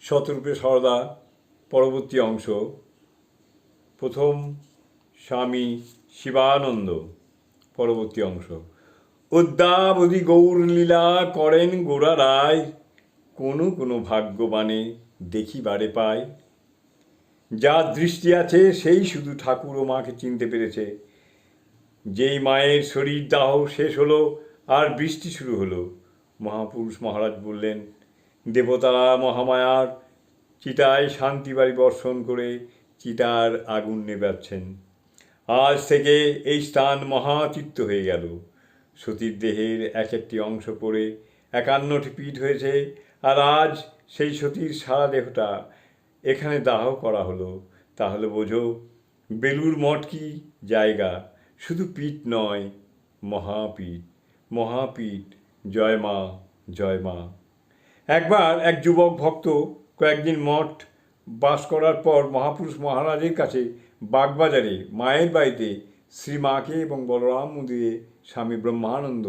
শতরূপে সরদা পরবর্তী অংশ। প্রথম স্বামী শিবানন্দ পরবর্তী অংশ। অদ্যাবধি গৌরলীলা করেন গোড়া রায়। কোনো কোনো ভাগ্যবানে দেখিবারে পায়। যার দৃষ্টি আছে সেই শুধু ঠাকুর ও মাকে চিনতে পেরেছে। যেই মায়ের শরীর দাহ শেষ হলো আর বৃষ্টি শুরু হলো। মহাপুরুষ মহারাজ বললেন দেবতারা মহামায়ার চিতায় শান্তি বাড়ি বর্ষণ করে চিতার আগুন নেবাচ্ছেন আজ থেকে এই স্থান মহাচিত্ত হয়ে গেল। সতীর দেহের এক একটি অংশ পড়ে একান্নটি পিঠ হয়েছে আর আজ সেই সতীর সারা দেহটা এখানে দাহ করা হলো। তাহলে বোঝো, বেলুর মঠ কি জায়গা? শুধু পীঠ নয়, মহাপীঠ। মহাপীঠ, জয় মা জয় মা। একবার এক যুবক ভক্ত কয়েকদিন মঠ বাস করার পর মহাপুরুষ মহারাজের কাছে বাগবাজারে মায়ের বাড়িতে শ্রী মাকে এবং বলরাম মন্দিরে স্বামী ব্রহ্মানন্দ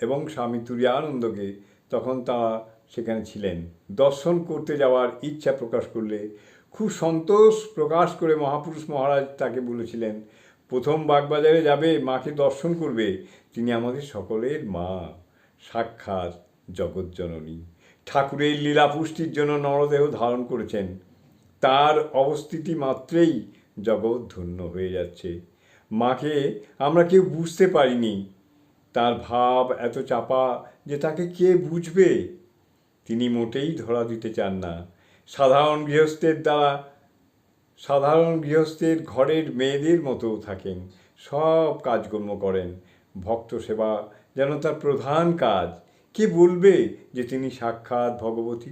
এবং স্বামী তুরিয়ানন্দকে তখন তারা সেখানে ছিলেন। দর্শন করতে যাওয়ার ইচ্ছা প্রকাশ করলে খুব সন্তোষ প্রকাশ করে মহাপুরুষ মহারাজ তাকে বলেছিলেন, প্রথম বাগবাজারে যাবে, মাকে দর্শন করবে, তিনি আমাদের সকলের মা। সাক্ষাৎ জগজ্জননী। ঠাকুরের লীলা পুষ্টির জন্য নরদেহ ধারণ করেছেন। তার অবস্থিতি মাত্রেই জগৎ ধন্য হয়ে যাচ্ছে। মাকে আমরা কেউ বুঝতে পারিনি। তার ভাব এত চাপা যে তাকে কে বুঝবে? তিনি মোটেই ধরা দিতে চান না। সাধারণ গৃহস্থের দ্বারা, সাধারণ গৃহস্থের ঘরের মেয়েদের মতো থাকেন। সব কাজকর্ম করেন। ভক্ত সেবা যেন তার প্রধান কাজ। কে বলবে যে তিনি সাক্ষাৎ ভগবতী?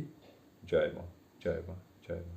জয় মা জয় মা জয় মা।